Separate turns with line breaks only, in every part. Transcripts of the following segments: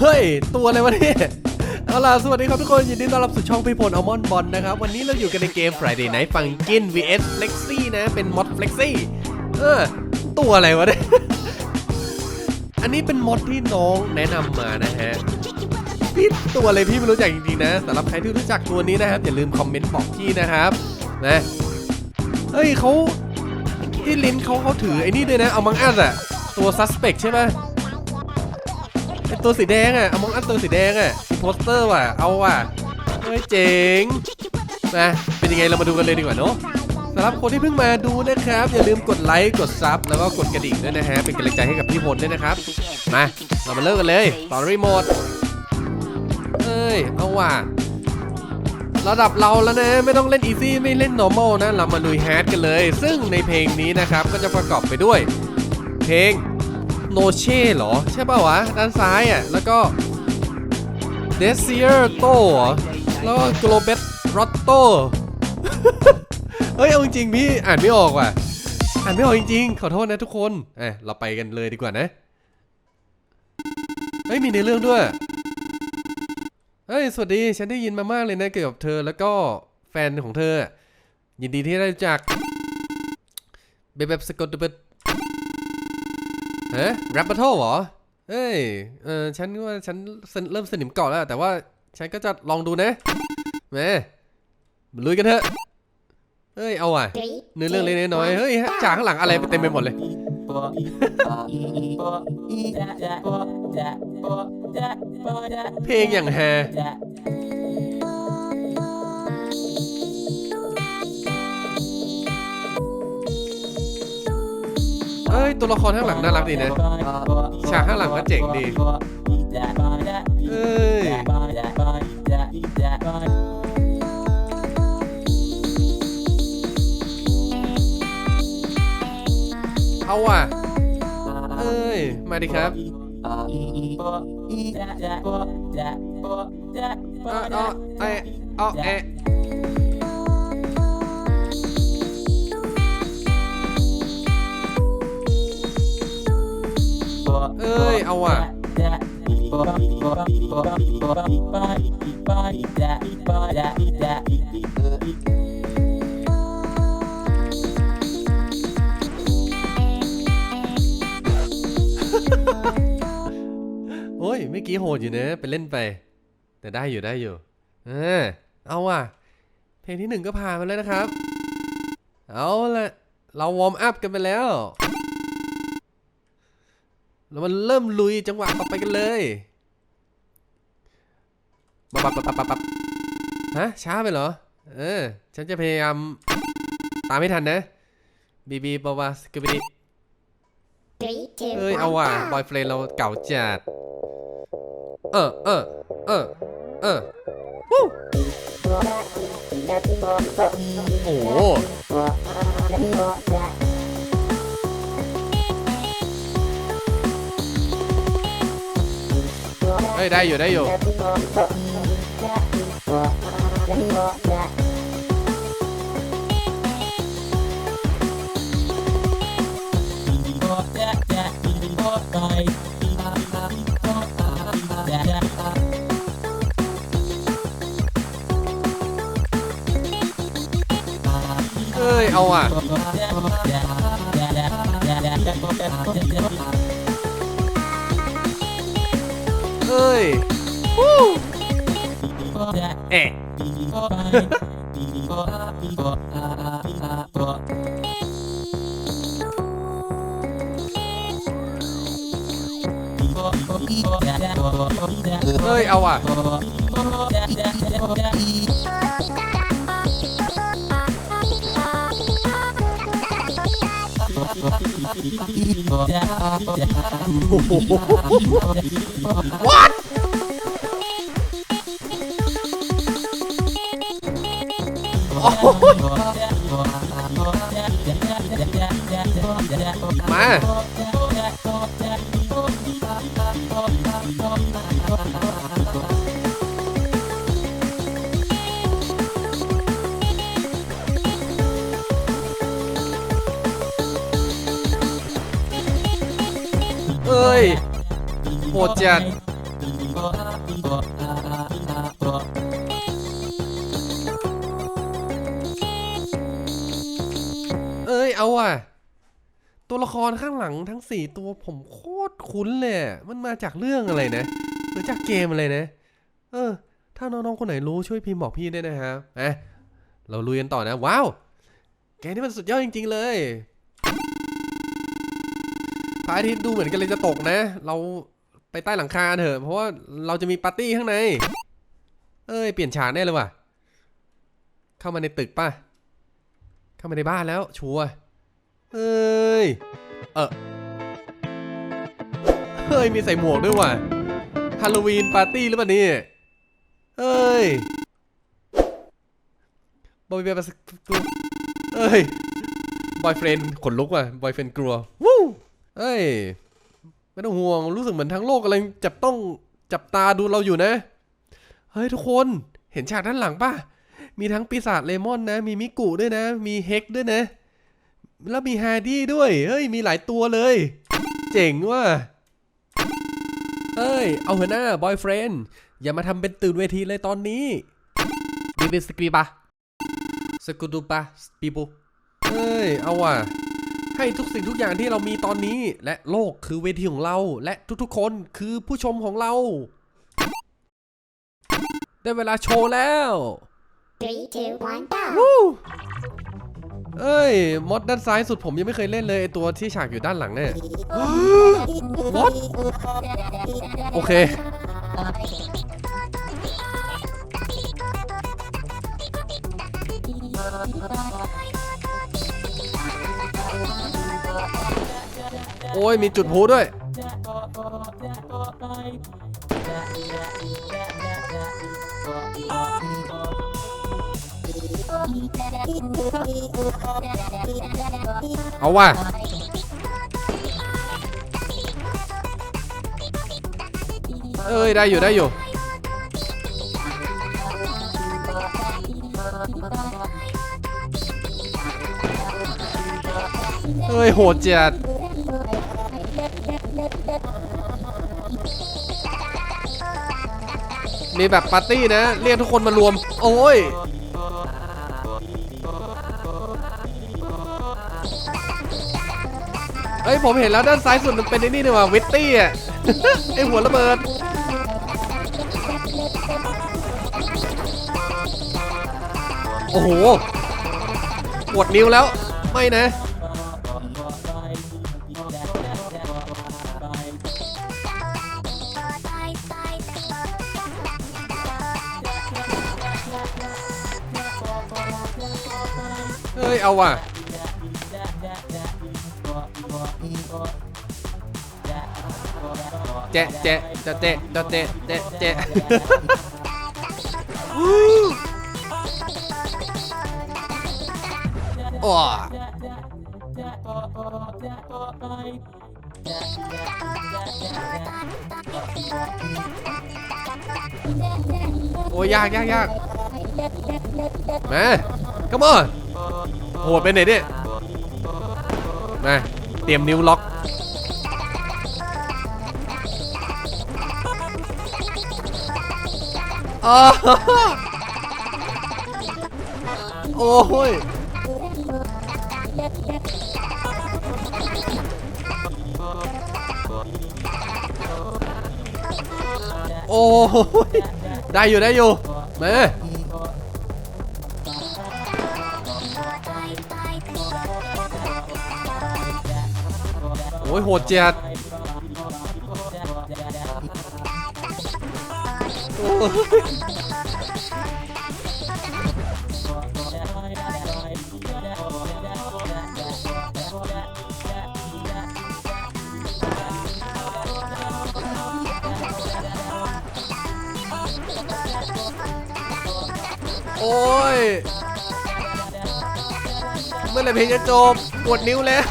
เฮ้ย ตัวอะไรวะเนี่ยเอาล่ะ สวัสดีครับทุกคน ยินดีต้อนรับสู่ช่องพี่พลอมอนบอลนะครับ วันนี้เราอยู่กันในเกม Friday Night Funkin vs Flexi นะ เป็นมอด Flexi เออ ตัวอะไรวะเนี่ย อันนี้เป็นมอดที่น้องแนะนำมานะฮะพี่ตัวอะไรพี่ไม่รู้จักจริงๆนะสำหรับใครที่รู้จักตัวนี้นะครับ อย่าลืมคอมเมนต์บอกพี่นะครับนะเฮ้ยเขาที่ลิ้นเขาเขาถือไอ้นี่ด้วยนะ เอามังอัสอะตัวซัสเปกใช่ไหม ไอตัวสีแดงอะเอามังอัสตัวสีแดงอะโปสเตอร์ว่ะ เอาว่ะ เฮ้ยเจ๋งนะเป็นยังไงเรามาดูกันเลยดีกว่าเนาะสำหรับคนที่เพิ่งมาดูนะครับ อย่าลืมกดไลค์กดซับแล้วก็กดกระดิ่งด้วยนะฮะ เป็นกำลังใจให้กับพี่พลด้วยนะครับ มาเรามาเริ่มกันเลยตอนรีโมทเอ้ยเอาว่ะระดับเราแล้วนะ ไม่ต้องเล่นอีซี่ไม่เล่น normal นะ เรามาลุยฮาร์ดกันเลย ซึ่งในเพลงนี้นะครับ ก็จะประกอบไปด้วย เพลง No Che เหรอ ใช่ป่าวะ ด้านซ้ายอะ แล้วก็ Desier To เหรอแล้วก็ Globet Rotto เฮ้ย เอาจริงพี่อ่านไม่ออกว่ะ อ่านไม่ออกจริงๆ ขอโทษนะทุกคนเอ้เราไปกันเลยดีกว่านะ เฮ้ย มีในเรื่องด้วย เฮ้ย สวัสดี ฉันได้ยินมามากเลยนะเกี่ยวกับเธอแล้วก็แฟนของเธอ ยินดีที่ได้รู้จักเบบแบบสกอตเบิร์ ดฮะแรปเปอร์ทเหรอ เฮ้ย เออฉันว่าฉันเริ่มสนิมเก่อนแล้ว แต่ว่าฉันก็จะลองดูนะแม่ลุยกันเถอะ เฮ้ย เอาว่ะเนื้อเรื่องเล็กน้อยเฮ้ยฉากข้างหลังอะไรไปเต็มไปหมดเลยเพลงอย่างแฮ เอ้ย ตัวละครข้างหลังน่ารักดีนะ ฉากข้างหลังก็เจ๋งดี เอ้ยเอาว่ะ เอ้ย มาดิครับเอาเอาเอะเอาเอ เอ้ย เอาว่ะโอ้ยเมื่อกี้โหดอยู่เนะไปเล่นไป แต่ได้อยู่ได้อยู่ เออเอาว่ะ เพลงที่หนึ่งก็ผ่านมาแล้วนะครับ เอาละเราวอร์มอัพกันไปแล้ว เรามันเริ่มลุยจังหวะต่อไปกันเลยปับปับปับปับปับปับฮะช้าไปเหรอ เออ ฉันจะพยายาม ตามไม่ทันนะบีบีบาวาสกิบิดิเอ้ย เอาว่ะบอยเฟรนเราเก่าจัด เออเออเออเออวู้โอ้โห เฮ้ยได้อยู่ได้อยู่ เอ้ยเอาอะ เอ้ยวู้เอ๊ะเอ้ย เอาอะ What มา จัดเอ้ยเอาอะตัวละครข้างหลังทั้งสี่ตัวผมโคตรคุ้นเลยมันมาจากเรื่องอะไรนะหรือจากเกมอะไรนะ เออ ถ้าน้องๆคนไหนรู้ช่วยพิมพ์บอกพี่ได้นะฮะเอะเราลุยกันต่อนะ ว้าว แกนี่มันสุดยอดจริง ๆ เลยพระอาทิตย์ดูเหมือนกันเลยจะตกนะ เรา ไปใต้หลังคาเถอะเพราะว่าเราจะมีปาร์ตี้ข้างใน เอ้ย เปลี่ยนฉากแน่เลยว่ะ เข้ามาในตึกป่ะ เข้ามาในบ้านแล้ว ชัวร์เอ้ย เออเฮ้ย มีใส่หมวกด้วยว่ะ ฮาโลวีนปาร์ตี้หรือเปล่านี่เอ้ยบอยเบียร์เอ้ย บอยเฟรนขนลุกว่ะ บอยเฟรนกลัว วู้เอ้ย ไม่ต้องห่วง รู้สึกเหมือนทั้งโลกกำลังจับต้องจับตาดูเราอยู่นะ เฮ้ยทุกคนเห็นฉากด้านหลังป่ะ มีทั้งปีศาจเลมอนนะ มีมิกุด้วยนะ มีเฮกด้วยนะ แล้วมีฮาร์ดี้ด้วย เฮ้ย มีหลายตัวเลย เจ๋งว่ะเฮ้ย เอาเถอะหน้าบอยเฟรนด์อย่ามาทำเป็นตื่นเวทีเลยตอนนี้บีบิสกีปะสกุดูปะปีบุเฮ้ย เอาว่ะ ให้ทุกสิ่งทุกอย่างที่เรามีตอนนี้ และโลกคือเวทีของเรา และทุกๆคนคือผู้ชมของเรา ได้เวลาโชว์แล้ว
Three, two, one, go!
วู้เอ้ย มดด้านซ้ายสุดผมยังไม่เคยเล่นเลยไอ้ตัวที่ฉากอยู่ด้านหลังเนี่ย มด โอเค โอ้ยมีจุดพลุด้วย เอาว่ะเอ้ยได้อยู่ได้อยู่ เอ้ยโหดจัด มีแบบปาร์ตี้นะ เรียกทุกคนมารวม โอ้ยเฮ้ยผมเห็นแล้วด้านซ้ายสุดมันเป็นไอ้นี่นี่ว่าวิตตี้อะไอหัวระเบิด โอ้โหปวดนิ้วแล้ว ไม่นะ ไม่เอาว่ะเจ๊เจ๊จะเจ๊จะเจ๊เจ๊เจ๊โอ้โอ้ยากยากยากแม่ come on โหดไปไหนเนี่ยมาเตรียมนิ้วล็อกอ้าวโอ้ยโอ้ยได้อยู่ได้อยู่ มา อ้ยโหดจัดโอ้ยโอ้ย เมื่อไหรเพลงจะจบ ปวดนิ้วแล้ว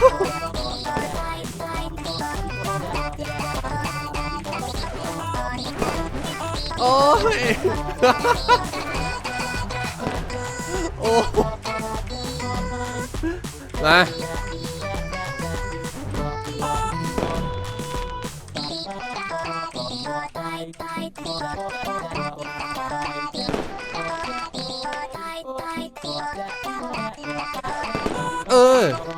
哦，哦，来，二。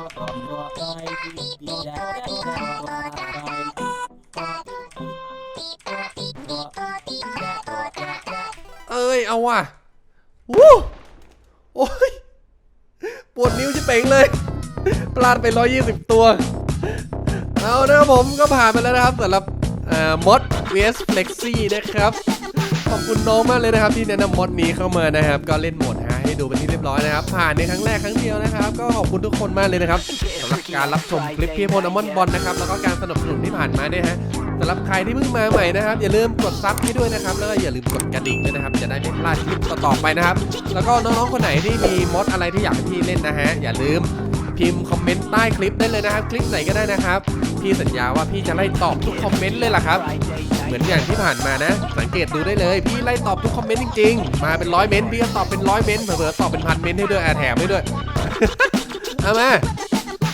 เอาว่ะวู้โอ้ยปวดนิ้วจะเป่งเลยพลาดไป 120 ตัว เอานะครับผมก็ผ่านไปแล้วนะครับสำหรับเอ่อมด vs flexi นะครับ ขอบคุณน้องมากเลยนะครับ ที่แนะนำมดนี้เข้ามานะครับ ก็เล่นโหมดฮะให้ดูเป็นที่เรียบร้อยนะครับ ผ่านในครั้งแรกครั้งเดียวนะครับ ก็ขอบคุณทุกคนมากเลยนะครับสำหรับการรับชมคลิปพี่พลอมอนบอลนะครับแล้วก็การสนับสนุนที่ผ่านมาเนี่ยฮะ สำหรับใครที่เพิ่งมาใหม่นะครับ อย่าลืมกดซับให้ด้วยนะครับ แล้วก็อย่าลืมกดกระดิ่งด้วยนะครับ จะได้ไม่พลาดคลิปต่อๆไปนะครับ แล้วก็น้องๆคนไหนที่มีมดอะไรที่อยากให้พี่เล่นนะฮะ อย่าลืมพิมพ์คอมเมนต์ใต้คลิปได้เลยนะครับ คลิปไหนก็ได้นะครับ พี่สัญญาว่าพี่จะไล่ตอบทุกคอมเมนต์เลยล่ะครับ เหมือนอย่างที่ผ่านมานะ สังเกตดูได้เลย พี่ไล่ตอบทุกคอมเมนต์จริงๆ มาเป็นร้อยเมนต์พี่ก็ตอบเป็นร้อยเมนต์เผลอๆตอบเป็นพันเมนต์ให้ด้วยอะแถมให้ด้วย เอามา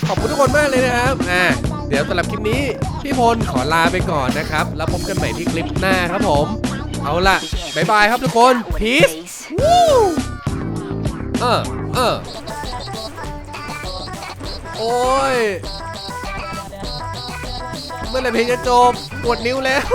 ขอบคุณทุกคนมากเลยนะครับ อ่า เดี๋ยวสำหรับคลิปนี้ พี่พลขอลาไปก่อนนะครับ แล้วพบกันใหม่ที่คลิปหน้าครับผม เอาล่ะบายบายครับทุกคนพีซเออเออโอ้ยเมื่อไรเพลงจะจบปวดนิ้วแล้ว